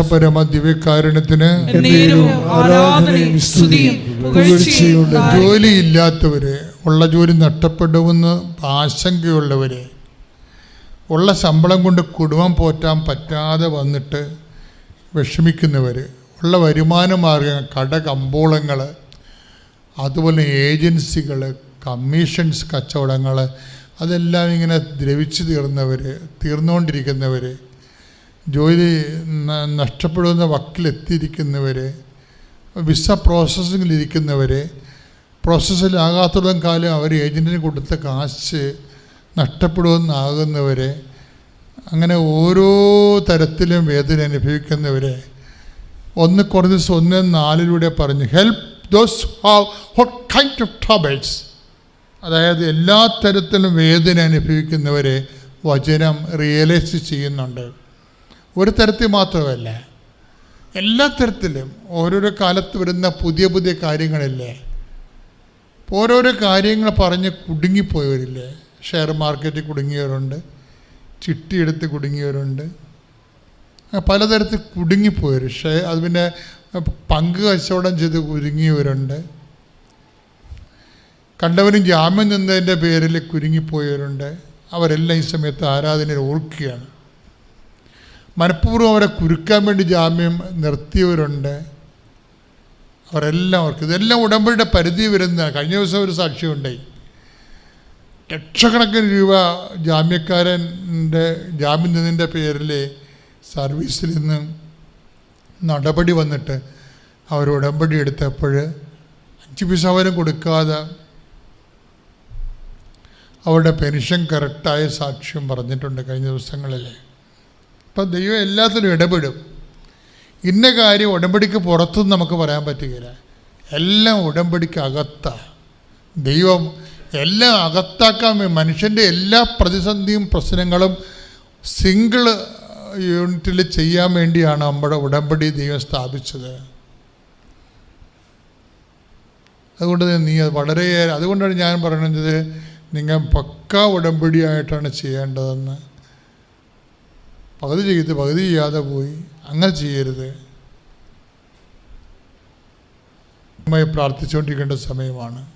പരിശുദ്ധ ദിവ്യകാരണത്തിന്. ജോലിയില്ലാത്തവര് ഉള്ള ജോലി നഷ്ടപ്പെടുമെന്ന് ആശങ്കയുള്ളവര് ഉള്ള ശമ്പളം കൊണ്ട് കുടുംബം പോറ്റാൻ പറ്റാതെ വന്നിട്ട് വിഷമിക്കുന്നവർ ഉള്ള വരുമാന മാർഗങ്ങൾ കട കമ്പോളങ്ങൾ അതുപോലെ ഏജൻസികൾ കമ്മീഷൻസ് കച്ചവടങ്ങൾ അതെല്ലാം ഇങ്ങനെ ദ്രവിച്ചു തീർന്നവർ തീർന്നുകൊണ്ടിരിക്കുന്നവർ ജോലി നഷ്ടപ്പെടുന്ന വക്കിലെത്തിയിരിക്കുന്നവർ വിസ പ്രോസസ്സിങ്ങിലിരിക്കുന്നവർ പ്രോസസ്സിലാകാത്തോളം കാലം അവർ ഏജന്റിന് കൊടുത്ത കാശ് നഷ്ടപ്പെടുമെന്നാകുന്നവരെ അങ്ങനെ ഓരോ തരത്തിലും വേദന അനുഭവിക്കുന്നവരെ ഒന്ന് കുറഞ്ഞ ദിവസം ഒന്ന് നാലിലൂടെ പറഞ്ഞു help those have hot kind of troubles അതായത് എല്ലാ തരത്തിലും വേദന അനുഭവിക്കുന്നവരെ വചനം റിയലൈസ് ചെയ്യുന്നുണ്ട്. ഒരു തരത്തിൽ മാത്രമല്ല എല്ലാ തരത്തിലും ഓരോരോ കാലത്ത് വരുന്ന പുതിയ പുതിയ കാര്യങ്ങളില്ലേ ഓരോരോ കാര്യങ്ങൾ പറഞ്ഞ് കുടുങ്ങിപ്പോയവരില്ലേ. ഷെയർ മാർക്കറ്റിൽ കുടുങ്ങിയവരുണ്ട് ചിട്ടിയെടുത്ത് കുടുങ്ങിയവരുണ്ട്. പലതരത്തിൽ കുടുങ്ങിപ്പോയവർ ഷെയർ അത് പിന്നെ പങ്ക് കച്ചവടം ചെയ്ത് കുരുങ്ങിയവരുണ്ട്. കണ്ടവരും ജാമ്യം നിന്നതിന്റെ പേരിൽ കുരുങ്ങിപ്പോയവരുണ്ട്. അവരെല്ലാം ഈ സമയത്ത് ആരാധനയിൽ ഓർക്കുകയാണ്. മനഃപൂർവം അവരെ കുരുക്കാൻ വേണ്ടി ജാമ്യം നിർത്തിയവരുണ്ട്. അവരെല്ലാം അവർക്ക് ഇതെല്ലാം ഉടമ്പടിയുടെ പരിധി വരുന്ന കഴിഞ്ഞ ദിവസം ഒരു സാക്ഷ്യമുണ്ടായി ലക്ഷക്കണക്കിന് രൂപ ജാമ്യക്കാരന്റെ ജാമ്യം നിന്നതിന്റെ പേരിൽ സർവീസിൽ നിന്ന് നടപടി വന്നിട്ട് അവർ ഉടമ്പടി എടുത്തപ്പോൾ അഞ്ച് പൈസ അവരും കൊടുക്കാതെ അവരുടെ പെൻഷൻ കറക്റ്റായ സാക്ഷ്യം പറഞ്ഞിട്ടുണ്ട് കഴിഞ്ഞ ദിവസങ്ങളിൽ. അപ്പം ദൈവം എല്ലാത്തിലും ഇടപെടും. ഇന്ന കാര്യം ഉടമ്പടിക്ക് പുറത്തുനിന്ന് നമുക്ക് പറയാൻ പറ്റുകയില്ല. എല്ലാം ഉടമ്പടിക്ക് അകത്താണ് ദൈവം എല്ലാം അകത്താക്കാൻ മനുഷ്യന്റെ എല്ലാ പ്രതിസന്ധിയും പ്രശ്നങ്ങളും സിംഗിൾ യൂണിറ്റിൽ ചെയ്യാൻ വേണ്ടിയാണ് നമ്മുടെ ഉടമ്പടി ദൈവം സ്ഥാപിച്ചത്. അതുകൊണ്ട് നീ അത് വളരെയേറെ അതുകൊണ്ടാണ് ഞാൻ പറയുന്നത് നിങ്ങൾ പക്ക ഉടമ്പടിയായിട്ടാണ് ചെയ്യേണ്ടതെന്ന്. പകുതി ചെയ്ത് പകുതി ചെയ്യാതെ പോയി. അങ്ങനെ ചെയ്യരുത്. അമ്മയെ പ്രാർത്ഥിച്ചുകൊണ്ടിരിക്കേണ്ട സമയമാണ്.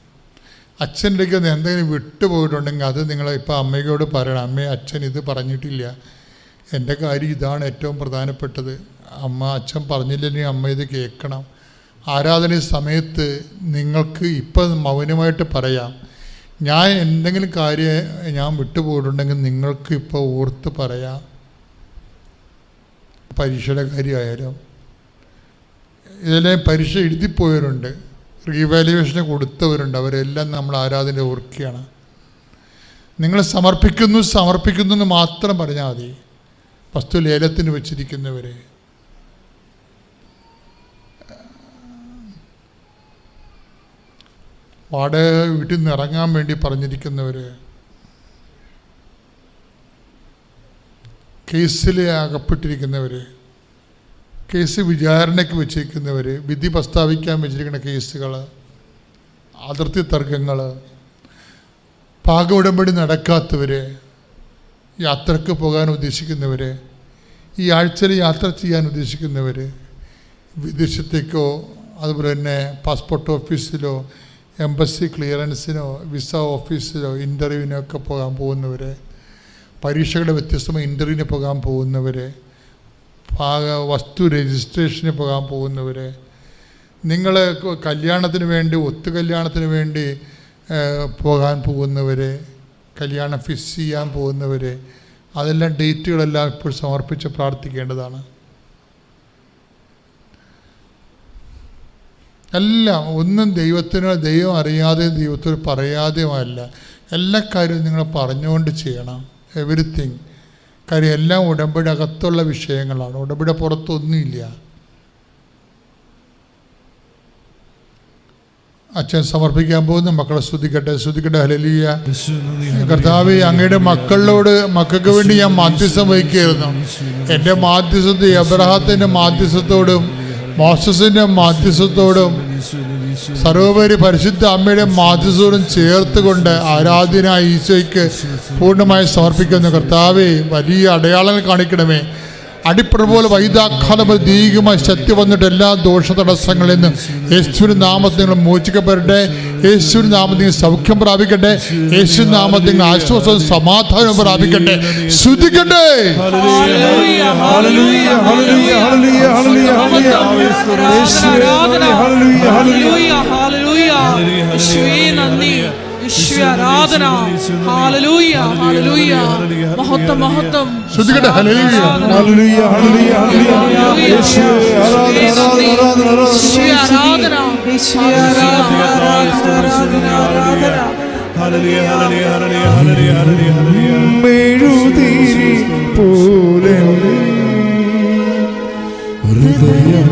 അച്ഛന്റെ നിന്ന് എന്തെങ്കിലും വിട്ടുപോയിട്ടുണ്ടെങ്കിൽ അത് നിങ്ങൾ ഇപ്പോൾ അമ്മയോട് പറയണം. അമ്മേ അച്ഛൻ ഇത് പറഞ്ഞിട്ടില്ല. എന്റെ കാര്യം ഇതാണ് ഏറ്റവും പ്രധാനപ്പെട്ടത്. അമ്മ അച്ഛൻ പറഞ്ഞില്ലെങ്കിൽ അമ്മ ഇത് കേൾക്കണം. ആരാധന സമയത്ത് നിങ്ങൾക്ക് ഇപ്പം മൗനമായിട്ട് പറയാം. ഞാൻ എന്തെങ്കിലും കാര്യം ഞാൻ വിട്ടുപോയിട്ടുണ്ടെങ്കിൽ നിങ്ങൾക്ക് ഇപ്പോൾ ഓർത്ത് പറയാം. പരീക്ഷയുടെ കാര്യമായാലും ഇതിലെ പരീക്ഷ എഴുതിപ്പോയവരുണ്ട് റീവാലുവേഷന് കൊടുത്തവരുണ്ട്. അവരെല്ലാം നമ്മൾ ആരാധന ഓർക്കുകയാണ്. നിങ്ങൾ സമർപ്പിക്കുന്നു സമർപ്പിക്കുന്നു എന്ന് മാത്രം പറഞ്ഞാൽ മതി. വസ്തു ലേലത്തിന് വെച്ചിരിക്കുന്നവരെ. വാടക വീട്ടിൽ നിന്ന് ഇറങ്ങാൻ വേണ്ടി പറഞ്ഞിരിക്കുന്നവർ കേസിൽ അകപ്പെട്ടിരിക്കുന്നവർ കേസ് വിചാരണയ്ക്ക് വെച്ചിരിക്കുന്നവർ വിധി പ്രസ്താവിക്കാൻ വെച്ചിരിക്കുന്ന കേസുകൾ അതിർത്തി തർക്കങ്ങൾ പാക ഉടമ്പടി നടക്കാത്തവർ യാത്രയ്ക്ക് പോകാൻ ഉദ്ദേശിക്കുന്നവർ ഈ ആഴ്ചയിൽ യാത്ര ചെയ്യാൻ ഉദ്ദേശിക്കുന്നവർ വിദേശത്തേക്കോ അതുപോലെ തന്നെ പാസ്പോർട്ട് ഓഫീസിലോ എംബസി ക്ലിയറൻസിനോ വിസ ഓഫീസിലോ ഇന്റർവ്യൂവിനോ ഒക്കെ പോകാൻ പോകുന്നവർ പരീക്ഷകളുടെ വ്യത്യസ്തമായ ഇന്റർവ്യൂവിന് പോകാൻ പോകുന്നവർ ഭാഗ വസ്തു രജിസ്ട്രേഷന് പോകാൻ പോകുന്നവർ നിങ്ങൾ കല്യാണത്തിന് വേണ്ടി ഒത്തു കല്യാണത്തിന് വേണ്ടി പോകാൻ പോകുന്നവർ കല്യാണം ഫിക്സ് ചെയ്യാൻ പോകുന്നവർ അതെല്ലാം ഡേറ്റുകളെല്ലാം ഇപ്പോൾ സമർപ്പിച്ച് പ്രാർത്ഥിക്കേണ്ടതാണ്. എല്ലാം ഒന്നും ദൈവത്തിന് ദൈവം അറിയാതെ ദൈവത്തിന് പറയാതെയുമല്ല എല്ലാ കാര്യവും നിങ്ങൾ പറഞ്ഞുകൊണ്ട് ചെയ്യണം. എവറിത്തിങ് കാര്യം എല്ലാം ഉടമ്പടി അകത്തുള്ള വിഷയങ്ങളാണ്. ഉടമ്പടി പുറത്തൊന്നുമില്ല. അച്ഛൻ സമർപ്പിക്കാൻ പോകുന്ന മക്കളെ സ്തുതിക്കട്ടെ സ്തുതിക്കട്ടെ ഹലലിയ കർത്താവ് അങ്ങയുടെ മക്കളോട് മക്കൾക്ക് വേണ്ടി ഞാൻ മാധ്യസ്ഥം വഹിക്കുകയായിരുന്നു. എന്റെ മാധ്യസ്ഥത്തെ എബ്രഹാത്തിന്റെ മാധ്യസ്ഥത്തോടും മോസസിന്റെ മാധ്യസ്ഥത്തോടും സർവോപരി പരിശുദ്ധ അമ്മയുടെ മാധ്യസ്ഥോടും ചേർത്തുകൊണ്ട് ആരാധ്യനായ ഈശോയ്ക്ക് പൂർണമായി സമർപ്പിക്കുന്ന. കർത്താവെ വലിയ അടയാളങ്ങൾ കാണിക്കണമേ. അടിപ്പുറ പോലെ വൈദാക്കാലം ദീർഘമായി ശക്തി വന്നിട്ട് എല്ലാ ദോഷ തടസ്സങ്ങളിൽ നിന്ന് യേശുവിന്റെ നാമത്തിൽ മോചിക്കപ്പെടട്ടെ യേശുവിന്റെ നാമത്തിൽ സൗഖ്യം പ്രാപിക്കട്ടെ യേശു നാമത്തിൽ നിങ്ങൾ ആശ്വാസവും സമാധാനം പ്രാപിക്കട്ടെ ശ്രുതിക്കട്ടെ ആരാധന യേശുവേ ആരാധന. ഹല്ലേലൂയ ഹല്ലേലൂയ മഹത്വം മഹത്വം. ശ്രുതിക്കട്ടെ ഹല്ലേലൂയ. ഹല്ലേലൂയ, ഹല്ലേലൂയ, ഹല്ലേലൂയ. യേശുവേ, ആരാധന, ആരാധന, ആരാധന, ആരാധന. ആരാധന. യേശുവേ ആരാധന. ആരാധന ആരാധന hallelujah hallelujah hallelujah hallelujah hallelujah hallelujah. മെഴുതിരി പോലെ ഹൃദയം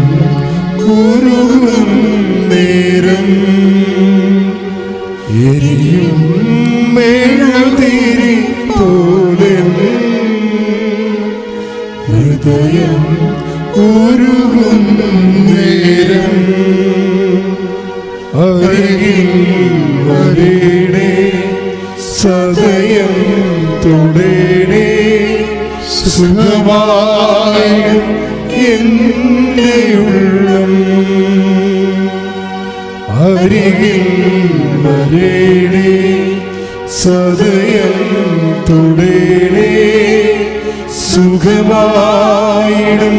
സുഖമായിടും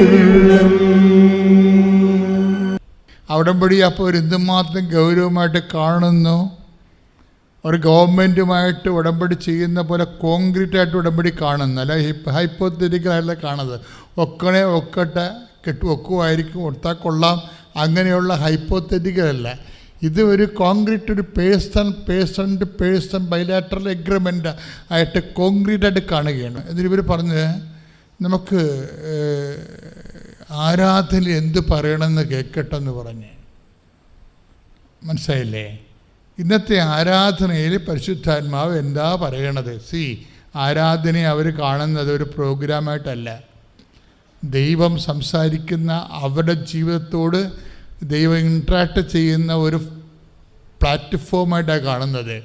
ഉള്ളം അവിടംപടി അപ്പോൾ എന്തുമാത്രം ഗൗരവമായിട്ട് കാണുന്നു. ഒരു ഗവൺമെന്റുമായിട്ട് ഉടമ്പടി ചെയ്യുന്ന പോലെ കോൺക്രീറ്റ് ആയിട്ട് ഉടമ്പടി കാണുന്നു. അല്ല ഹൈപ്പോത്തറ്റിക്കലായിട്ടുള്ള കാണുന്നത്. ഒക്കണേ ഒക്കട്ടെ കെട്ടു ഒക്കുമായിരിക്കും ഒട്ടാൽ കൊള്ളാം. അങ്ങനെയുള്ള ഹൈപ്പോത്തറ്റിക്കലല്ല. ഇത് ഒരു കോൺക്രീറ്റ് ഒരു person person to person bilateral agreement ആയിട്ട് കോൺക്രീറ്റ് ആയിട്ട് കാണുകയാണ്. എന്നിട്ട് ഇവർ പറഞ്ഞ് നമുക്ക് ആരാധന എന്ത് പറയണമെന്ന് കേൾക്കട്ടെന്ന് പറഞ്ഞ്. മനസ്സിലായില്ലേ? ഇന്നത്തെ ആരാധനയിൽ പരിശുദ്ധാത്മാവ് എന്താ പറയണത്? സി ആരാധനയെ അവർ കാണുന്നത് ഒരു പ്രോഗ്രാമായിട്ടല്ല ദൈവം സംസാരിക്കുന്ന അവരുടെ ജീവിതത്തോട് ദൈവം ഇൻട്രാക്ട് ചെയ്യുന്ന ഒരു പ്ലാറ്റ്ഫോമായിട്ടാണ് കാണുന്നത്.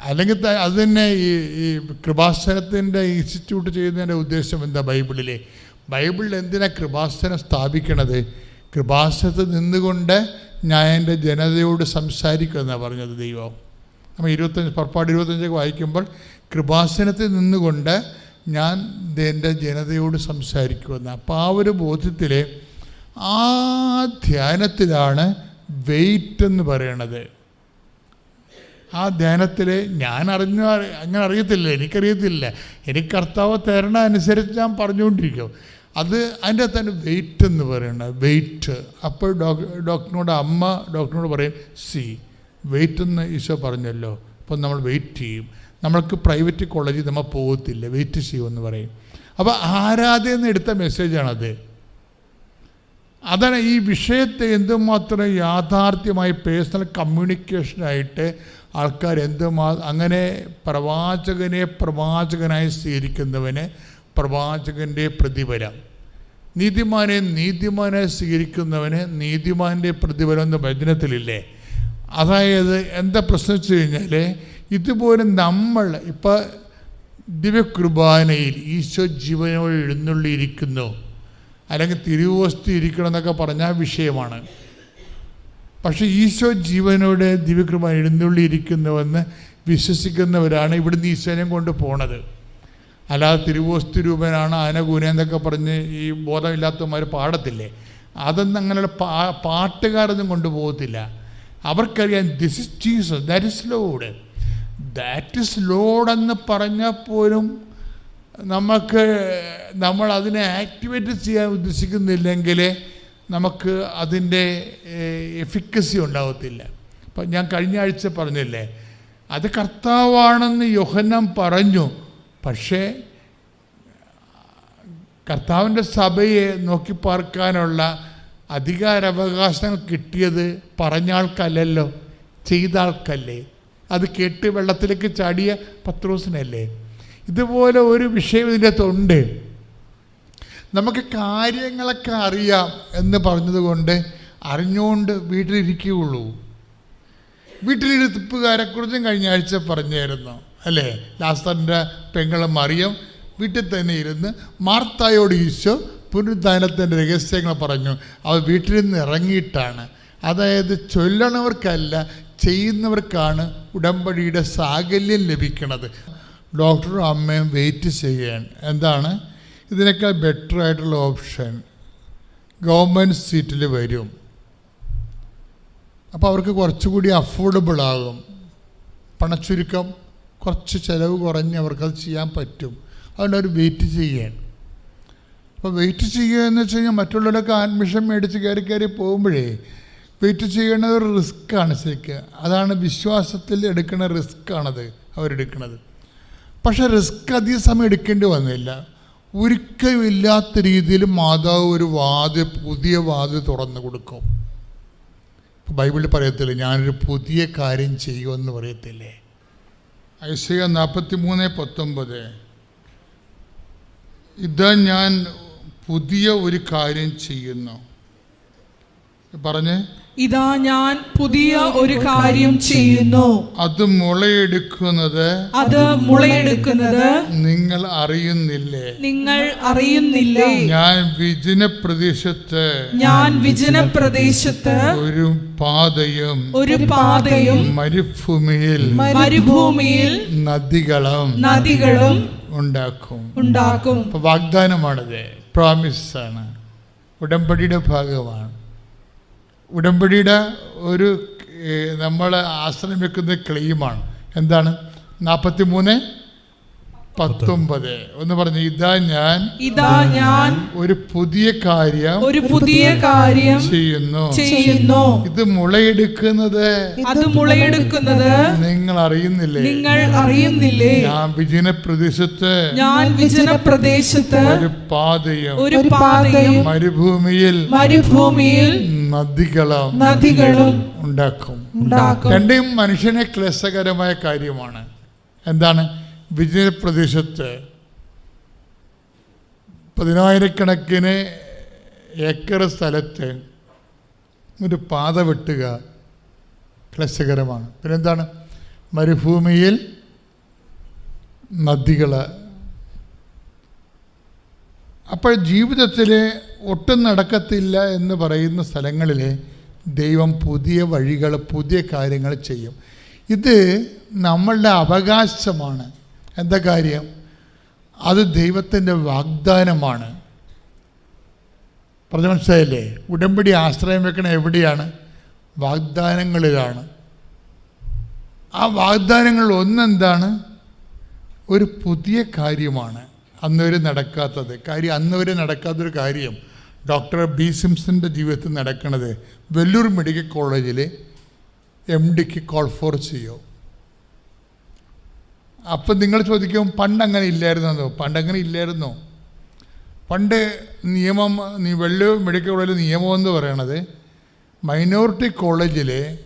അല്ലെങ്കിൽ അത് തന്നെ ഈ ഈ കൃപാസനത്തിന്റെ ഇൻസ്റ്റിറ്റ്യൂട്ട് ചെയ്യുന്നതിന്റെ ഉദ്ദേശം എന്താ ബൈബിളിലെ? ബൈബിളിൽ എന്തിനാണ് കൃപാസനം സ്ഥാപിക്കണത്? കൃപാസനത്തിൽ നിന്നുകൊണ്ട് ഞാൻ എന്റെ ജനതയോട് സംസാരിക്കുമെന്നാണ് പറഞ്ഞത് ദൈവം. നമ്മൾ ഇരുപത്തഞ്ച് പുറപ്പാട് ഇരുപത്തഞ്ചൊക്കെ വായിക്കുമ്പോൾ കൃപാസനത്തിൽ നിന്നുകൊണ്ട് ഞാൻ എന്റെ ജനതയോട് സംസാരിക്കുമെന്ന്. അപ്പോൾ ആ ഒരു ബോധ്യത്തിൽ ആ ധ്യാനത്തിലാണ് വെയിറ്റ് എന്ന് പറയണത്. ആ ധ്യാനത്തിൽ ഞാൻ അറിഞ്ഞ അങ്ങനെ അറിയത്തില്ല എനിക്കറിയത്തില്ല. എനിക്ക് കർത്താവ് തരണ അനുസരിച്ച് ഞാൻ പറഞ്ഞുകൊണ്ടിരിക്കും. അത് അതിന്റെ തന്നെ വെയിറ്റ് എന്ന് പറയുന്നത് വെയിറ്റ്. അപ്പോൾ ഡോക് ഡോക്ടറിനോട് അമ്മ ഡോക്ടറിനോട് പറയും സി വെയിറ്റ് എന്ന് ഈശോ പറഞ്ഞല്ലോ. അപ്പം നമ്മൾ വെയിറ്റ് ചെയ്യും. നമ്മൾക്ക് പ്രൈവറ്റ് കോളേജിൽ നമ്മൾ പോകത്തില്ല വെയിറ്റ് ചെയ്യുമെന്ന് പറയും. അപ്പോൾ ആരാധന എടുത്ത മെസ്സേജാണത്. അതാണ് ഈ വിഷയത്തെ എന്തുമാത്രം യാഥാർത്ഥ്യമായി പേഴ്സണൽ കമ്മ്യൂണിക്കേഷനായിട്ട് ആൾക്കാർ എന്തുമാ അങ്ങനെ പ്രവാചകനെ പ്രവാചകനായി സ്വീകരിക്കുന്നവന് പ്രവാചകന്റെ പ്രതിഫലം. നീതിമാനെ നീതിമാനെ സ്വീകരിക്കുന്നവന് നീതിമാന്റെ പ്രതിഫലം എന്ന വചനത്തിലില്ലേ? അതായത് എന്താ പ്രശ്നം വെച്ച് കഴിഞ്ഞാൽ ഇതുപോലെ നമ്മൾ ഇപ്പോൾ ദിവ്യകുർബാനയിൽ ഈശോ ജീവനോട് എഴുന്നള്ളിയിരിക്കുന്നു. അല്ലെങ്കിൽ തിരുവോസ്തി ഇരിക്കണം എന്നൊക്കെ പറഞ്ഞ വിഷയമാണ്. പക്ഷെ ഈശോ ജീവനോട് ദിവ്യകൃപ എഴുന്നള്ളിയിരിക്കുന്നുവെന്ന് വിശ്വസിക്കുന്നവരാണ് ഇവിടുന്ന് ഈശോനെ കൊണ്ട് പോണത്. അല്ലാതെ തിരുവോസ്തി രൂപനാണ് ആനകൂന എന്നൊക്കെ പറഞ്ഞ് ഈ ബോധമില്ലാത്തവന്മാർ പാടത്തില്ലേ? അതൊന്നും അങ്ങനെയുള്ള പാ പാട്ടുകാരൊന്നും കൊണ്ടുപോകത്തില്ല അവർക്കറിയാം this is Jesus that is lord that is lord എന്ന് പറഞ്ഞാൽ പോലും നമുക്ക് നമ്മൾ അതിനെ ആക്ടിവേറ്റ് ചെയ്യാൻ ഉദ്ദേശിക്കുന്നില്ലെങ്കിൽ നമുക്ക് അതിന്റെ എഫിക്കസി ഉണ്ടാകത്തില്ല അപ്പം ഞാൻ കഴിഞ്ഞ ആഴ്ച പറഞ്ഞില്ലേ അത് കർത്താവാണെന്ന് യോഹന്നം പറഞ്ഞു. പക്ഷേ കർത്താവിന്റെ സഭയെ നോക്കി പാർക്കാനുള്ള അധികാരാവകാശങ്ങൾ കിട്ടിയത് പറഞ്ഞ ആൾക്കല്ലല്ലോ ചെയ്ത ആൾക്കല്ലേ. അത് കേട്ട് വെള്ളത്തിലേക്ക് ചാടിയ പത്രോസിനല്ലേ. ഇതുപോലെ ഒരു വിഷയം ഇതിന്റെ തൊണ്ട് നമുക്ക് കാര്യങ്ങളൊക്കെ അറിയാം എന്ന് പറഞ്ഞതുകൊണ്ട് അറിഞ്ഞുകൊണ്ട് വീട്ടിലിരിക്കുകയുള്ളൂ. വീട്ടിലിരുത്തുകാരെക്കുറിച്ചും കഴിഞ്ഞ ആഴ്ച പറഞ്ഞായിരുന്നു അല്ലേ? ലാസ്റ്ററിന്റെ പെങ്ങളും മറിയം വീട്ടിൽ തന്നെ ഇരുന്ന് മാർത്തായോട് ഈശോ പുനരുദ്ധാനത്തിന്റെ രഹസ്യങ്ങൾ പറഞ്ഞു. അവ വീട്ടിൽ നിന്ന് ഇറങ്ങിയിട്ടാണ്. അതായത് ചൊല്ലണവർക്കല്ല ചെയ്യുന്നവർക്കാണ് ഉടമ്പടിയുടെ സാകല്യം ലഭിക്കുന്നത് ഡോക്ടറും അമ്മയും വെയിറ്റ് ചെയ്യാൻ എന്താണ്? ഇതിനേക്കാൾ ബെറ്റർ ആയിട്ടുള്ള ഓപ്ഷൻ ഗവൺമെന്റ് സീറ്റിൽ വരും. അപ്പോൾ അവർക്ക് കുറച്ചുകൂടി അഫോർഡബിൾ ആകും. പണച്ചുരുക്കം കുറച്ച് ചിലവ് കുറഞ്ഞ് അവർക്കത് ചെയ്യാൻ പറ്റും. അതുകൊണ്ട് അവർ വെയിറ്റ് ചെയ്യാൻ അപ്പോൾ വെയിറ്റ് ചെയ്യുക എന്ന് വെച്ച് കഴിഞ്ഞാൽ മറ്റുള്ളവരൊക്കെ അഡ്മിഷൻ മേടിച്ച് കയറി കയറി പോകുമ്പോഴേ വെയിറ്റ് ചെയ്യണത് ഒരു റിസ്ക്കാണ് ശരിക്കും. അതാണ് വിശ്വാസത്തിൽ എടുക്കുന്ന റിസ്ക്കാണത് അവരെടുക്കുന്നത്. പക്ഷെ റിസ്ക് അധിക സമയം എടുക്കേണ്ടി വന്നില്ല. ഒരിക്കലും ഇല്ലാത്ത രീതിയിൽ മാതാവ് ഒരു വാത് പുതിയ വാത് തുറന്നു കൊടുക്കും. ബൈബിളിൽ പറയത്തില്ലേ ഞാനൊരു പുതിയ കാര്യം ചെയ്യുമെന്ന് പറയത്തില്ലേ? ഐശ്വര്യ നാൽപ്പത്തി മൂന്ന് പത്തൊമ്പത്. ഇതാ ഞാൻ പുതിയ ഒരു കാര്യം ചെയ്യുന്നു. പറഞ്ഞ് ഇതാ ഞാൻ പുതിയ ഒരു കാര്യം ചെയ്യുന്നു. അത് മുളയെടുക്കുന്നത് അത് മുളയെടുക്കുന്നത് നിങ്ങൾ അറിയുന്നില്ലേ? നിങ്ങൾ അറിയുന്നില്ലേ? ഞാൻ വിജന പ്രദേശത്ത് ഞാൻ വിജന പ്രദേശത്ത് ഒരു പാതയും ഒരു പാതയും മരുഭൂമിയിൽ മരുഭൂമിയിൽ നദികളും നദികളും ഉണ്ടാക്കും. ഉണ്ടാക്കും. വാഗ്ദാനമാണത്. പ്രോമിസ് ആണ്. ഉടമ്പടിയുടെ ഭാഗമാണ്. ഉടമ്പടിയുടെ ഒരു നമ്മൾ ആശ്രയം വെക്കുന്ന ക്ലെയിമാണ്. എന്താണ്? നാൽപ്പത്തി മൂന്ന് പത്തൊമ്പത്. ഒന്ന് പറഞ്ഞു ഇതാ ഞാൻ ഇതാ ഞാൻ ഒരു പുതിയ കാര്യം ഒരു പുതിയ കാര്യം ചെയ്യുന്നു. ചെയ്യുന്നു. ഇത് മുളയെടുക്കുന്നത്. അത് മുളയെടുക്കുന്നത് നിങ്ങൾ അറിയുന്നില്ലേ നിങ്ങൾ അറിയുന്നില്ലേ? ഞാൻ വിജന പ്രദേശത്ത് ഞാൻ വിജന പ്രദേശത്ത് ഒരു പാതയും ഒരു പാതയും മരുഭൂമിയിൽ മരുഭൂമിയിൽ നദികളും നദികളും ഉണ്ടാക്കും. ഉണ്ടാക്കും. രണ്ടും മനുഷ്യനെ ക്ലേശകരമായ കാര്യമാണ്. എന്താണ്? വിജയ പ്രദേശത്ത് പതിനായിരക്കണക്കിന് ഏക്കർ സ്ഥലത്ത് ഒരു പാത വെട്ടുക ക്ലേശകരമാണ്. പിന്നെന്താണ്? മരുഭൂമിയിൽ നദികൾ അപ്പോൾ ജീവിതത്തിൽ ഒട്ടും നടക്കത്തില്ല എന്ന് പറയുന്ന സ്ഥലങ്ങളിൽ ദൈവം പുതിയ വഴികൾ പുതിയ കാര്യങ്ങൾ ചെയ്യും. ഇത് നമ്മളുടെ അവകാശമാണ്. എന്താ കാര്യം? അത് ദൈവത്തിന്റെ വാഗ്ദാനമാണ്. പറഞ്ഞ മനസ്സിലായില്ലേ? ഉടമ്പടി ആശ്രയം വെക്കണ എവിടെയാണ്? വാഗ്ദാനങ്ങളിലാണ്. ആ വാഗ്ദാനങ്ങളിൽ ഒന്നെന്താണ്? ഒരു പുതിയ കാര്യമാണ്. അന്നുവരെ നടക്കാത്തത്. കാര്യം അന്നുവരെ നടക്കാത്തൊരു കാര്യം ഡോക്ടർ ബി സിംസന്റെ ജീവിതത്തിൽ നടക്കുന്നത് വെല്ലൂർ മെഡിക്കൽ കോളേജിൽ എം ഡിക്ക് കോൾ ഫോർ ചെയ്യോ അപ്പം നിങ്ങൾ ചോദിക്കും പണ്ട് അങ്ങനെ ഇല്ലായിരുന്നോ? പണ്ട് അങ്ങനെ ഇല്ലായിരുന്നോ. പണ്ട് നിയമം നീ വെള്ളൂർ മെഡിക്കൽ കോളേജിലെ നിയമം എന്ന് പറയണത് മൈനോറിറ്റി കോളേജിൽ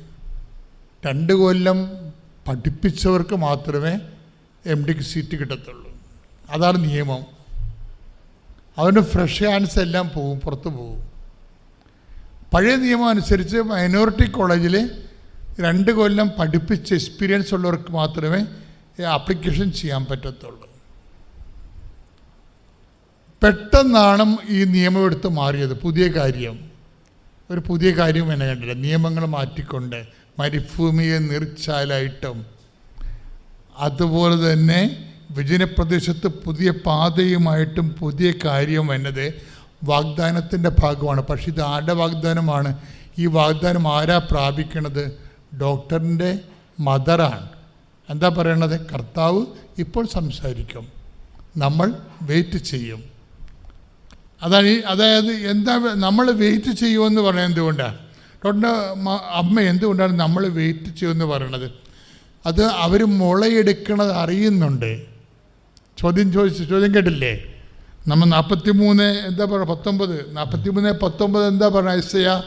രണ്ട് കൊല്ലം പഠിപ്പിച്ചവർക്ക് മാത്രമേ എം ഡിക്ക് സീറ്റ് കിട്ടത്തുള്ളൂ. അതാണ് നിയമം. അതുകൊണ്ട് ഫ്രഷ് ഹാൻഡ്സ് എല്ലാം പോകും പുറത്ത് പോകും പഴയ നിയമം അനുസരിച്ച് മൈനോറിറ്റി കോളേജിൽ രണ്ട് കൊല്ലം പഠിപ്പിച്ച് എക്സ്പീരിയൻസ് ഉള്ളവർക്ക് മാത്രമേ ആപ്ലിക്കേഷൻ ചെയ്യാൻ പറ്റത്തുള്ളൂ. പെട്ടെന്നാണ് ഈ നിയമം എടുത്ത് മാറിയത്. പുതിയ കാര്യം. ഒരു പുതിയ കാര്യം എന്നെ കണ്ടില്ല. നിയമങ്ങൾ മാറ്റിക്കൊണ്ട് മരുഭൂമിയെ നിർച്ചാലായിട്ടും അതുപോലെ തന്നെ വിജനപ്രദേശത്ത് പുതിയ പാതയുമായിട്ടും പുതിയ കാര്യം എന്നത് വാഗ്ദാനത്തിന്റെ ഭാഗമാണ്. പക്ഷെ ഇത് ആരുടെ വാഗ്ദാനമാണ്? ഈ വാഗ്ദാനം ആരാ പ്രാപിക്കണത്? ഡോക്ടറിന്റെ മദറാണ്. എന്താ പറയണത്? കർത്താവ് ഇപ്പോൾ സംസാരിക്കും. നമ്മൾ വെയിറ്റ് ചെയ്യും. അതാണ് ഈ അതായത് എന്താ നമ്മൾ വെയിറ്റ് ചെയ്യുമെന്ന് പറയുന്നത് എന്തുകൊണ്ടാണ്? ഡോക്ടറിന്റെ അമ്മ എന്തുകൊണ്ടാണ് നമ്മൾ വെയിറ്റ് ചെയ്യുമെന്ന് പറയണത്? അത് അവർ മുളയെടുക്കണത് അറിയുന്നുണ്ട്. ചോദ്യം ചോദിച്ചു ചോദ്യം കേട്ടില്ലേ? നമ്മൾ നാൽപ്പത്തി മൂന്ന് എന്താ പറയുക പത്തൊമ്പത്. നാൽപ്പത്തി മൂന്ന് പത്തൊമ്പത് എന്താ പറയുക ഐസയ?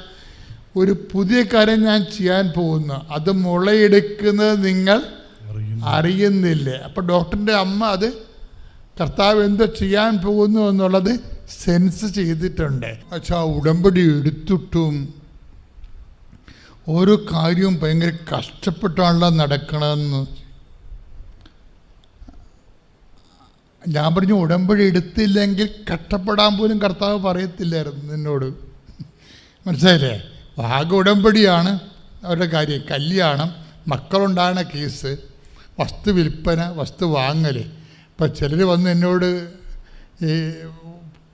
ഒരു പുതിയ കാര്യം ഞാൻ ചെയ്യാൻ പോകുന്നു. അത് മുളയെടുക്കുന്നത് നിങ്ങൾ അറിയുന്നില്ല. അപ്പോൾ ഡോക്ടറിന്റെ അമ്മ അത് കർത്താവ് എന്തോ ചെയ്യാൻ പോകുന്നു എന്നുള്ളത് സെൻസ് ചെയ്തിട്ടുണ്ട്. പക്ഷെ ആ ഉടമ്പടി എടുത്തിട്ടും ഓരോ കാര്യവും ഭയങ്കര കഷ്ടപ്പെട്ടാണല്ലോ നടക്കണമെന്ന് ഞാൻ പറഞ്ഞു ഉടമ്പടി എടുത്തില്ലെങ്കിൽ കഷ്ടപ്പെടാൻ പോലും കർത്താവ് പറയത്തില്ലായിരുന്നു നിന്നോട്. മനസ്സിലായില്ലേ? ഭാഗ ഉടമ്പടിയാണ് അവരുടെ കാര്യം. കല്യാണം മക്കളുണ്ടാകുന്ന കേസ് വസ്തു വിൽപ്പന വസ്തു വാങ്ങൽ ഇപ്പം ചിലർ വന്ന് എന്നോട് ഈ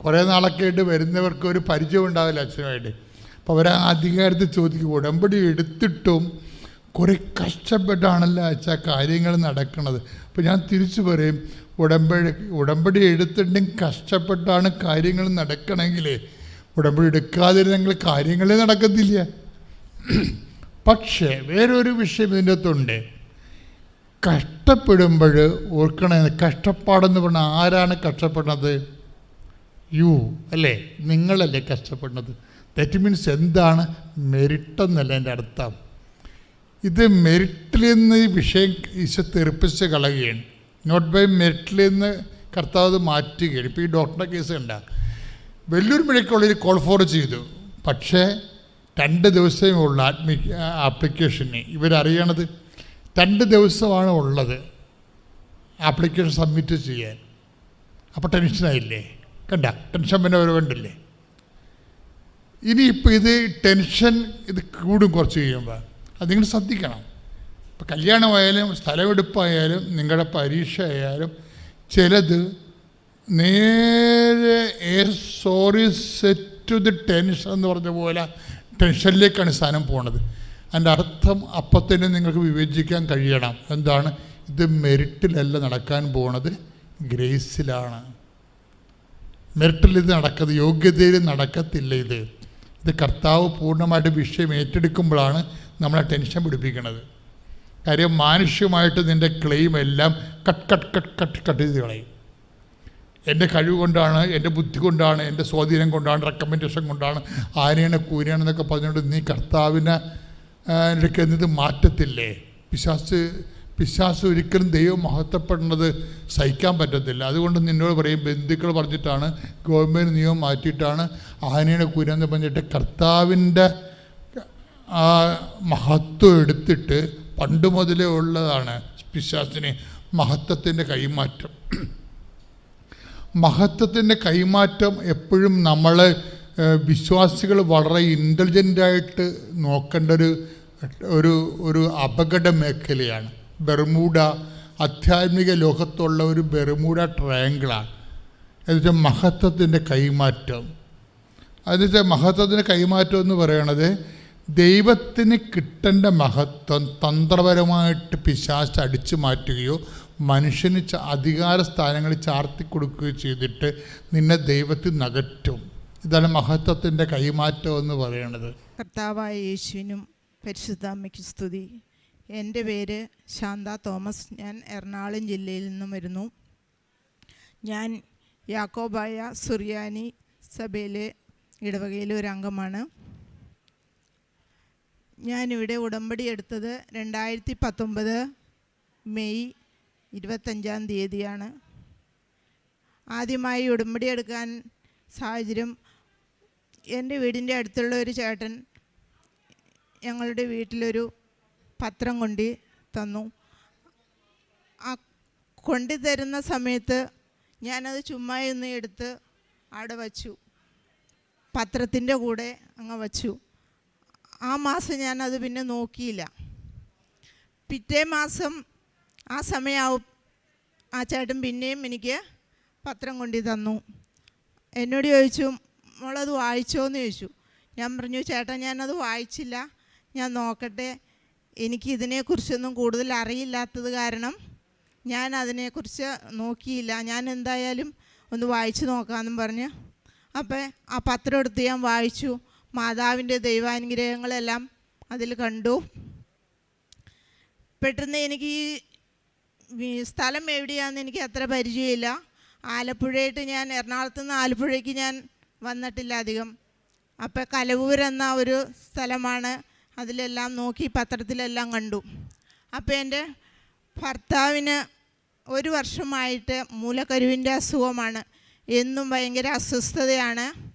കുറേ നാളൊക്കെ ആയിട്ട് വരുന്നവർക്ക് ഒരു പരിചയം ഉണ്ടാവില്ല അച്ഛനുമായിട്ട്. അപ്പോൾ അവർ ആ അധികാരത്തിൽ ചോദിക്കും ഉടമ്പടി എടുത്തിട്ടും കുറേ കഷ്ടപ്പെട്ടാണല്ലോ അച്ഛാ കാര്യങ്ങൾ നടക്കുന്നത് അപ്പോൾ ഞാൻ തിരിച്ചു പറയും ഉടമ്പടി ഉടമ്പടി എടുത്തിട്ടും കഷ്ടപ്പെട്ടാണ് കാര്യങ്ങൾ നടക്കണമെങ്കിൽ. ഉടമ്പടി എടുക്കാതിരുന്നെങ്കിൽ കാര്യങ്ങളേ നടക്കത്തില്ല. പക്ഷേ വേറൊരു വിഷയം ഇതിന്റെ അകത്തുണ്ട്. കഷ്ടപ്പെടുമ്പോൾ ഓർക്കണേ കഷ്ടപ്പാടെന്ന് പറഞ്ഞാൽ ആരാണ് കഷ്ടപ്പെടുന്നത്? യു അല്ലേ? നിങ്ങളല്ലേ കഷ്ടപ്പെടുന്നത്. ദറ്റ് മീൻസ് എന്താണ്? മെരിറ്റ് എന്നല്ല എന്റെ അർത്ഥം. ഇത് മെറിറ്റിൽ നിന്ന് ഈ വിഷയം ഈശോ തെറിപ്പിച്ച് കളയുകയാണ്. നോട്ട് ബൈ മെറിറ്റിൽ നിന്ന് കർത്താവ് മാറ്റുകയാണ്. ഇപ്പോൾ ഈ ഡോക്ടറുടെ കേസ് കണ്ട. വലിയൊരു മിഴയ്ക്കുള്ളിൽ കോൾ ഫോർ ചെയ്തു. പക്ഷേ രണ്ട് ദിവസമേ ഉള്ളൂ ആത്മി ആപ്ലിക്കേഷന് ഇവരറിയണത് രണ്ട് ദിവസമാണ് ഉള്ളത് ആപ്ലിക്കേഷൻ സബ്മിറ്റ് ചെയ്യാൻ. അപ്പോൾ ടെൻഷനായില്ലേ കണ്ട ടെൻഷൻ പിന്നെ ഒരു കണ്ടില്ലേ? ഇനിയിപ്പോൾ ഇത് ടെൻഷൻ ഇത് കൂടും കുറച്ച് കഴിയുമ്പോൾ അത് നിങ്ങൾ ശ്രദ്ധിക്കണം. ഇപ്പം കല്യാണമായാലും സ്ഥലമെടുപ്പായാലും നിങ്ങളുടെ പരീക്ഷ ആയാലും ചിലത് നേരെ a sorry set to the tension എന്ന് പറഞ്ഞ പോലെ ടെൻഷനിലേക്കാണ് സാധനം പോണത്. അതിന്റെ അർത്ഥം അപ്പത്തന്നെ നിങ്ങൾക്ക് വിവേചിക്കാൻ കഴിയണം. എന്താണ്? ഇത് മെറിറ്റിലല്ല നടക്കാൻ പോണത് ഗ്രേസിലാണ്. മെറിറ്റിൽ ഇത് നടക്കുന്നത് യോഗ്യതയിൽ നടക്കത്തില്ല ഇത്. ഇത് കർത്താവ് പൂർണമായിട്ട് വിഷയം ഏറ്റെടുക്കുമ്പോഴാണ് നമ്മളെ ടെൻഷൻ പിടിപ്പിക്കണത്. കാര്യം മാനുഷ്യമായിട്ട് നിന്റെ ക്ലെയിം എല്ലാം cut cut cut cut cut ചെയ്ത് കളയും. എന്റെ കഴിവ് കൊണ്ടാണ് എന്റെ ബുദ്ധി കൊണ്ടാണ് എന്റെ സ്വാധീനം കൊണ്ടാണ് റെക്കമെൻഡേഷൻ കൊണ്ടാണ് ആനയാണ് കൂരാണെന്നൊക്കെ പറഞ്ഞുകൊണ്ട് നീ കർത്താവിനെ ഇത് മാറ്റത്തില്ലേ? പിശാസ് പിശാസ് ഒരിക്കലും ദൈവം മഹത്വപ്പെടുന്നത് സഹിക്കാൻ പറ്റത്തില്ല. അതുകൊണ്ട് നിന്നോട് പറയും ബന്ധുക്കൾ പറഞ്ഞിട്ടാണ് ഗവൺമെന്റ് നിയമം മാറ്റിയിട്ടാണ് ആനയുടെ കൂരെന്ന് പറഞ്ഞിട്ട് കർത്താവിന്റെ ആ മഹത്വം എടുത്തിട്ട് പണ്ട് മുതലേ ഉള്ളതാണ് പിശാസിന് മഹത്വത്തിന്റെ കൈമാറ്റം. മഹത്വത്തിന്റെ കൈമാറ്റം എപ്പോഴും നമ്മൾ വിശ്വാസികൾ വളരെ ഇന്റലിജന്റായിട്ട് നോക്കേണ്ട ഒരു ഒരു ഒരു അപകട മേഖലയാണ്. ബെർമൂഡ ആധ്യാത്മിക ലോകത്തുള്ള ഒരു ബെർമൂഡ ട്രയാങ്കിളാണ്. എന്നുവെച്ചാൽ മഹത്വത്തിന്റെ കൈമാറ്റം. എന്നുവെച്ചാൽ മഹത്വത്തിന്റെ കൈമാറ്റം എന്ന് പറയണത്? ദൈവത്തിന് കിട്ടേണ്ട മഹത്വം തന്ത്രപരമായിട്ട് പിശാച്ച് അടിച്ചു മാറ്റുകയോ മനുഷ്യന് അധികാര സ്ഥാനങ്ങളിൽ ചാർത്തി കൊടുക്കുകയോ ചെയ്തിട്ട് നിന്നെ ദൈവത്തിൽ നകറ്റും. ഇതാണ് മഹത്വത്തിന്റെ കൈമാറ്റം എന്ന് പറയുന്നത് കർത്താവായ യേശുവിനും പരിശുദ്ധാമ്മയ്ക്ക് സ്തുതി. എന്റെ പേര് ശാന്ത തോമസ്. ഞാൻ എറണാകുളം ജില്ലയിൽ നിന്നും വരുന്നു. ഞാൻ യാക്കോബായ സുറിയാനി സഭയിലെ ഇടവകയിലെ ഒരു അംഗമാണ്. ഞാനിവിടെ ഉടമ്പടി എടുത്തത് രണ്ടായിരത്തി പത്തൊമ്പത് മെയ് ഇരുപത്തഞ്ചാം തീയതിയാണ്. ആദ്യമായി ഉടമ്പടി എടുക്കാൻ സാഹചര്യം എന്റെ വീടിന്റെ അടുത്തുള്ള ഒരു ചേട്ടൻ ഞങ്ങളുടെ വീട്ടിലൊരു പത്രം കൊണ്ടി തന്നു. ആ കൊണ്ടു തരുന്ന സമയത്ത് ഞാനത് ചുമ്മാ ഒന്ന് എടുത്ത് അവിടെ വച്ചു. പത്രത്തിന്റെ കൂടെ അങ്ങ് വച്ചു. ആ മാസം ഞാനത് പിന്നെ നോക്കിയില്ല. പിറ്റേ മാസം ആ സമയമാവും ആ ചേട്ടൻ പിന്നെയും എനിക്ക് പത്രം കൊണ്ടു തന്നു. എന്നോട് ചോദിച്ചു മോളത് വായിച്ചോ എന്ന് ചോദിച്ചു. ഞാൻ പറഞ്ഞു ചേട്ടാ ഞാനത് വായിച്ചില്ല. ഞാൻ നോക്കട്ടെ. എനിക്ക് ഇതിനെക്കുറിച്ചൊന്നും കൂടുതൽ അറിയില്ലാത്തത് കാരണം ഞാൻ അതിനെക്കുറിച്ച് നോക്കിയില്ല. ഞാൻ എന്തായാലും ഒന്ന് വായിച്ചു നോക്കാമെന്നും പറഞ്ഞ്. അപ്പോൾ ആ പത്രം എടുത്ത് ഞാൻ വായിച്ചു. മാതാവിന്റെ ദൈവാനുഗ്രഹങ്ങളെല്ലാം അതിൽ കണ്ടു. പെട്ടെന്ന് എനിക്ക് ഈ സ്ഥലം എവിടെയാണെന്ന് എനിക്ക് അത്ര പരിചയമില്ല. ആലപ്പുഴയായിട്ട് ഞാൻ എറണാകുളത്ത് നിന്ന് ആലപ്പുഴയ്ക്ക് ഞാൻ വന്നിട്ടില്ല അധികം. അപ്പോൾ കലവൂർ എന്ന ഒരു സ്ഥലമാണ് അതിലെല്ലാം നോക്കി പത്രത്തിലെല്ലാം കണ്ടു. അപ്പോൾ എന്റെ ഭർത്താവിന് ഒരു വർഷമായിട്ട് മൂലക്കരുവിന്റെ അസുഖമാണ്. എന്നും ഭയങ്കര അസ്വസ്ഥതയാണ്.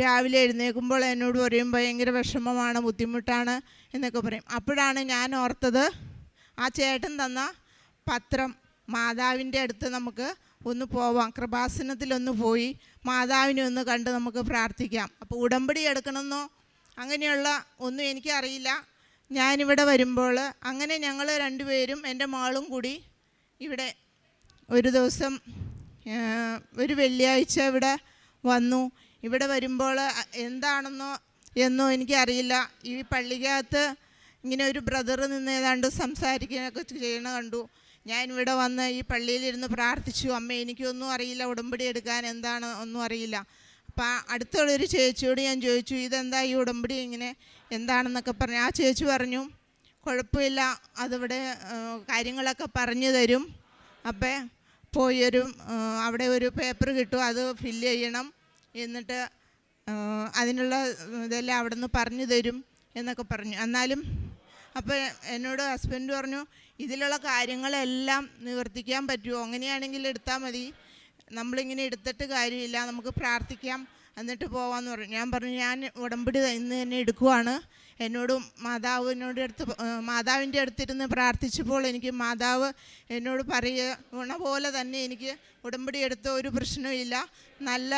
രാവിലെ എഴുന്നേൽക്കുമ്പോൾ എന്നോട് പറയും ഭയങ്കര വിഷമമാണ് ബുദ്ധിമുട്ടാണ് എന്നൊക്കെ പറയും. അപ്പോഴാണ് ഞാൻ ഓർത്തത് ആ ചേട്ടൻ തന്ന പത്രം മാതാവിന്റെ അടുത്ത് നമുക്ക് ഒന്ന് പോവാം കൃപാസനത്തിലൊന്ന് പോയി മാതാവിനെ ഒന്ന് കണ്ട് നമുക്ക് പ്രാർത്ഥിക്കാം. അപ്പോൾ ഉടമ്പടി എടുക്കണമെന്നോ അങ്ങനെയുള്ള ഒന്നും എനിക്കറിയില്ല. ഞാനിവിടെ വരുമ്പോൾ അങ്ങനെ ഞങ്ങൾ രണ്ടുപേരും എന്റെ മകളും കൂടി ഇവിടെ ഒരു ദിവസം ഒരു വെള്ളിയാഴ്ച ഇവിടെ വന്നു. ഇവിടെ വരുമ്പോൾ എന്താണെന്നോ എന്നോ എനിക്കറിയില്ല. ഈ പള്ളിക്കകത്ത് ഇങ്ങനെ ഒരു ബ്രദർ നിന്ന് ഏതാണ്ട് സംസാരിക്കുകയൊക്കെ ചെയ്യണ കണ്ടു. ഞാൻ ഇവിടെ വന്ന് ഈ പള്ളിയിലിരുന്ന് പ്രാർത്ഥിച്ചു. അമ്മ എനിക്കൊന്നും അറിയില്ല ഉടമ്പടി എടുക്കാൻ എന്താണ് ഒന്നും അറിയില്ല. അപ്പം അടുത്തുള്ളൊരു ചേച്ചിയോട് ഞാൻ ചോദിച്ചു ഇതെന്താ ഈ ഉടമ്പടി ഇങ്ങനെ? എന്താണെന്നൊക്കെ പറഞ്ഞു. ആ ചേച്ചി പറഞ്ഞു കുഴപ്പമില്ല അതിവിടെ കാര്യങ്ങളൊക്കെ പറഞ്ഞു തരും. അപ്പം പോയൊരു അവിടെ ഒരു പേപ്പർ കിട്ടും അത് ഫില്ല് ചെയ്യണം. എന്നിട്ട് അതിനുള്ള ഇതെല്ലാം അവിടെ നിന്ന് പറഞ്ഞു തരും എന്നൊക്കെ പറഞ്ഞു. എന്നാലും അപ്പോൾ എന്നോട് ഹസ്ബൻഡ് പറഞ്ഞു ഇതിലുള്ള കാര്യങ്ങളെല്ലാം നിവർത്തിക്കാൻ പറ്റുമോ അങ്ങനെയാണെങ്കിൽ എടുത്താൽ മതി. നമ്മളിങ്ങനെ എടുത്തിട്ട് കാര്യമില്ല നമുക്ക് പ്രാർത്ഥിക്കാം എന്നിട്ട് പോവാമെന്ന് പറഞ്ഞു. ഞാൻ പറഞ്ഞു ഞാൻ ഉടമ്പടി ഇന്ന് തന്നെ എടുക്കുവാണ്. എന്നോട് മാതാവിനോട് അടുത്ത് മാതാവിന്റെ അടുത്തിരുന്ന് പ്രാർത്ഥിച്ചപ്പോൾ എനിക്ക് മാതാവ് എന്നോട് പറയുക പോലെ തന്നെ എനിക്ക് ഉടമ്പടി എടുത്ത ഒരു പ്രശ്നവുമില്ല നല്ല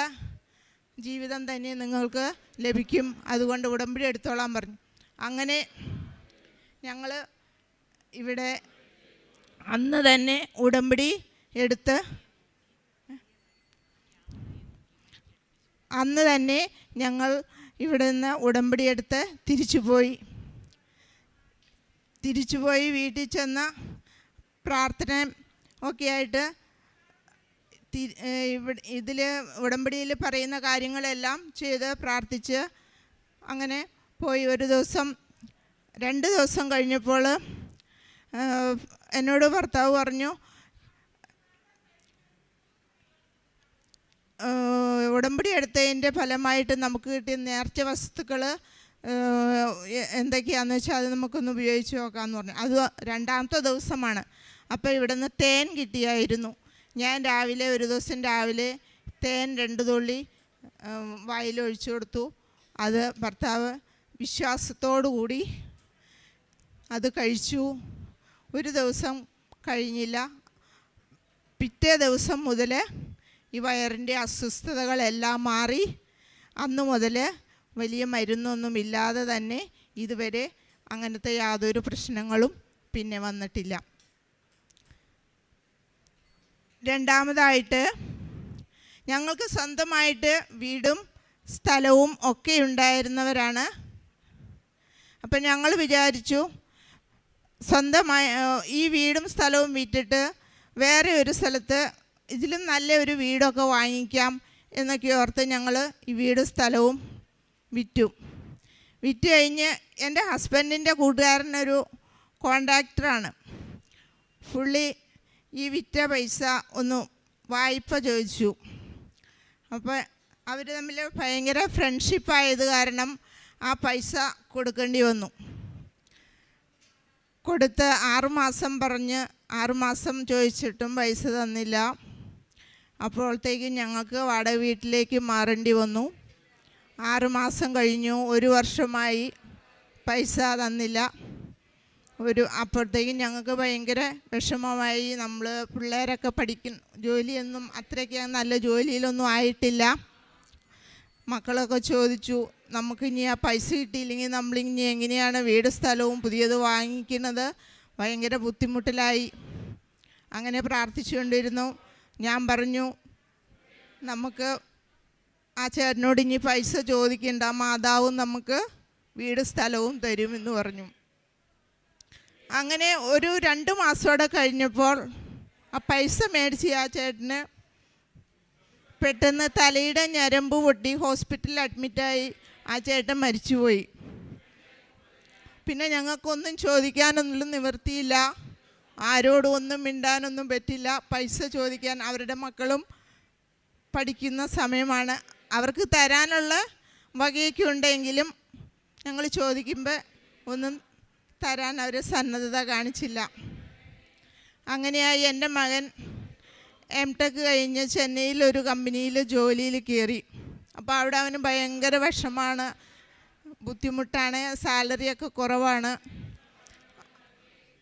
ജീവിതം തന്നെ നിങ്ങൾക്ക് ലഭിക്കും. അതുകൊണ്ട് ഉടമ്പടി എടുത്തോളാൻ പറഞ്ഞു. അങ്ങനെ ഞങ്ങൾ ഇവിടെ അന്ന് തന്നെ ഉടമ്പടി എടുത്ത് അന്ന് തന്നെ ഞങ്ങൾ ഇവിടെ നിന്ന് ഉടമ്പടി എടുത്ത് തിരിച്ചുപോയി. തിരിച്ചുപോയി വീട്ടിൽ ചെന്ന് പ്രാർത്ഥന ഒക്കെ ആയിട്ട് ഇതിൽ ഉടമ്പടിയിൽ പറയുന്ന കാര്യങ്ങളെല്ലാം ചെയ്ത് പ്രാർത്ഥിച്ച് അങ്ങനെ പോയി. ഒരു ദിവസം രണ്ട് ദിവസം കഴിഞ്ഞപ്പോൾ എന്നോട് ഭർത്താവ് പറഞ്ഞു ഉടമ്പടി എടുത്തതിന്റെ ഫലമായിട്ട് നമുക്ക് കിട്ടിയ നേർച്ച വസ്തുക്കൾ എന്തൊക്കെയാണെന്ന് വെച്ചാൽ അത് നമുക്കൊന്ന് ഉപയോഗിച്ച് നോക്കാമെന്ന് പറഞ്ഞു. അത് രണ്ടാമത്തെ ദിവസമാണ്. അപ്പോൾ ഇവിടുന്ന് തേൻ കിട്ടിയായിരുന്നു. ഞാൻ രാവിലെ ഒരു ദിവസം രാവിലെ തേൻ രണ്ട് തുള്ളി വായിലൊഴിച്ചു കൊടുത്തു. അത് ഭർത്താവ് വിശ്വാസത്തോടു കൂടി അത് കഴിച്ചു. ഒരു ദിവസം കഴിഞ്ഞില്ല. പിറ്റേ ദിവസം മുതൽ ഈ വയറിന്റെ അസ്വസ്ഥതകളെല്ലാം മാറി. അന്ന് മുതൽ വലിയ മരുന്നൊന്നും ഇല്ലാതെ തന്നെ ഇതുവരെ അങ്ങനത്തെ യാതൊരു പ്രശ്നങ്ങളും പിന്നെ വന്നിട്ടില്ല. രണ്ടാമതായിട്ട് ഞങ്ങൾക്ക് സ്വന്തമായിട്ട് വീടും സ്ഥലവും ഒക്കെ ഉണ്ടായിരുന്നവരാണ്. അപ്പം ഞങ്ങൾ വിചാരിച്ചു സ്വന്തമായി ഈ വീടും സ്ഥലവും വിറ്റിട്ട് വേറെ ഒരു സ്ഥലത്ത് ഇതിലും നല്ല ഒരു വീടൊക്കെ വാങ്ങിക്കാം എന്നൊക്കെ ഓർത്ത് ഞങ്ങൾ ഈ വീടും സ്ഥലവും വിറ്റു. വിറ്റ് കഴിഞ്ഞ് എന്റെ ഹസ്ബൻഡിന്റെ കൂട്ടുകാരനൊരു കോണ്ടാക്ടറാണ് പുള്ളി ഈ വിറ്റ പൈസ ഒന്ന് വായ്പ ചോദിച്ചു. അപ്പോൾ അവർ തമ്മിൽ ഭയങ്കര ഫ്രണ്ട്ഷിപ്പായത് കാരണം ആ പൈസ കൊടുക്കേണ്ടി വന്നു. കൊടുത്ത് ആറുമാസം പറഞ്ഞ് ആറുമാസം ചോദിച്ചിട്ടും പൈസ തന്നില്ല. അപ്പോഴത്തേക്കും ഞങ്ങൾക്ക് വാടക വീട്ടിലേക്ക് മാറേണ്ടി വന്നു. ആറുമാസം കഴിഞ്ഞു ഒരു വർഷമായി പൈസ തന്നില്ല. ഒരു അപ്പോഴത്തേക്കും ഞങ്ങൾക്ക് ഭയങ്കര വിഷമമായി. നമ്മൾ പിള്ളേരൊക്കെ പഠിക്കും ജോലിയൊന്നും അത്രയ്ക്ക് നല്ല ജോലിയിലൊന്നും ആയിട്ടില്ല. മക്കളൊക്കെ ചോദിച്ചു നമുക്ക് ഇനി ആ പൈസ കിട്ടിയില്ലെങ്കിൽ നമ്മളിനി എങ്ങനെയാണ് വീട് സ്ഥലവും പുതിയത് വാങ്ങിക്കുന്നത്? ഭയങ്കര ബുദ്ധിമുട്ടിലായി. അങ്ങനെ പ്രാർത്ഥിച്ചുകൊണ്ടിരുന്നു. ഞാൻ പറഞ്ഞു നമുക്ക് ആ ചേട്ടനോട് ഇനി പൈസ ചോദിക്കേണ്ട മാതാവും നമുക്ക് വീട് സ്ഥലവും തരുമെന്ന് പറഞ്ഞു. അങ്ങനെ ഒരു രണ്ട് മാസത്തോടെ കഴിഞ്ഞപ്പോൾ ആ പൈസ മേടിച്ച് ആ ചേട്ടന് പെട്ടെന്ന് തലയുടെ ഞരമ്പ് പൊട്ടി. ഹോസ്പിറ്റലിൽ അഡ്മിറ്റായി ആ ചേട്ടൻ മരിച്ചുപോയി. പിന്നെ ഞങ്ങൾക്കൊന്നും ചോദിക്കാനൊന്നും നിവൃത്തിയില്ല. ആരോടും ഒന്നും മിണ്ടാനൊന്നും പറ്റില്ല. പൈസ ചോദിക്കാൻ അവരുടെ മക്കളും പഠിക്കുന്ന സമയമാണ്. അവർക്ക് തരാനുള്ള വകയൊക്കെ ഉണ്ടെങ്കിലും ഞങ്ങൾ ചോദിക്കുമ്പോൾ ഒന്നും തരാൻ അവർ സന്നദ്ധത കാണിച്ചില്ല. അങ്ങനെയായി എന്റെ മകൻ എം ടെക് കഴിഞ്ഞ് ചെന്നൈയിൽ ഒരു കമ്പനിയിൽ ജോലിയിൽ കയറി. അപ്പോൾ അവിടെ അവന് ഭയങ്കര വിഷമാണ്. ബുദ്ധിമുട്ടാണ് സാലറിയൊക്കെ കുറവാണ്.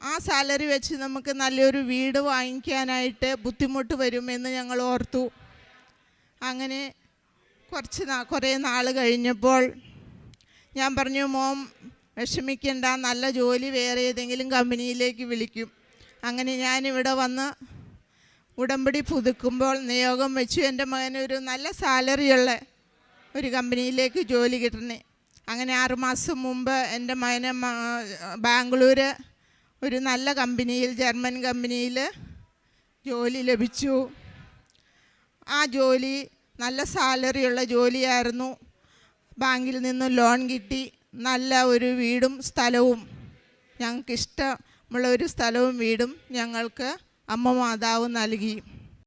ആ സാലറി വെച്ച് നമുക്ക് നല്ലൊരു വീട് വാങ്ങിക്കാനായിട്ട് ബുദ്ധിമുട്ട് വരുമെന്ന് ഞങ്ങൾ ഓർത്തു. അങ്ങനെ കുറച്ച് നാ കുറേ നാൾ കഴിഞ്ഞപ്പോൾ ഞാൻ പറഞ്ഞു മോം വിഷമിക്കണ്ട നല്ല ജോലി വേറെ ഏതെങ്കിലും കമ്പനിയിലേക്ക് വിളിക്കും. അങ്ങനെ ഞാനിവിടെ വന്ന് ഉടമ്പടി പുതുക്കുമ്പോൾ നിയോഗം വെച്ചു. എന്റെ മകന് ഒരു നല്ല സാലറിയുള്ള ഒരു കമ്പനിയിലേക്ക് ജോലി കിട്ടണേ. അങ്ങനെ ആറുമാസം മുമ്പ് എന്റെ മകനെ ബാംഗ്ലൂർ ഒരു നല്ല കമ്പനിയിൽ ജർമ്മൻ കമ്പനിയിൽ ജോലി ലഭിച്ചു. ആ ജോലി നല്ല സാലറിയുള്ള ജോലിയായിരുന്നു. ബാങ്കിൽ നിന്ന് ലോൺ കിട്ടി. നല്ല ഒരു വീടും സ്ഥലവും. ഞങ്ങൾക്ക് ഇഷ്ടമുള്ള ഒരു സ്ഥലവും വീടും ഞങ്ങൾക്ക് അമ്മ മാതാവ് നൽകി.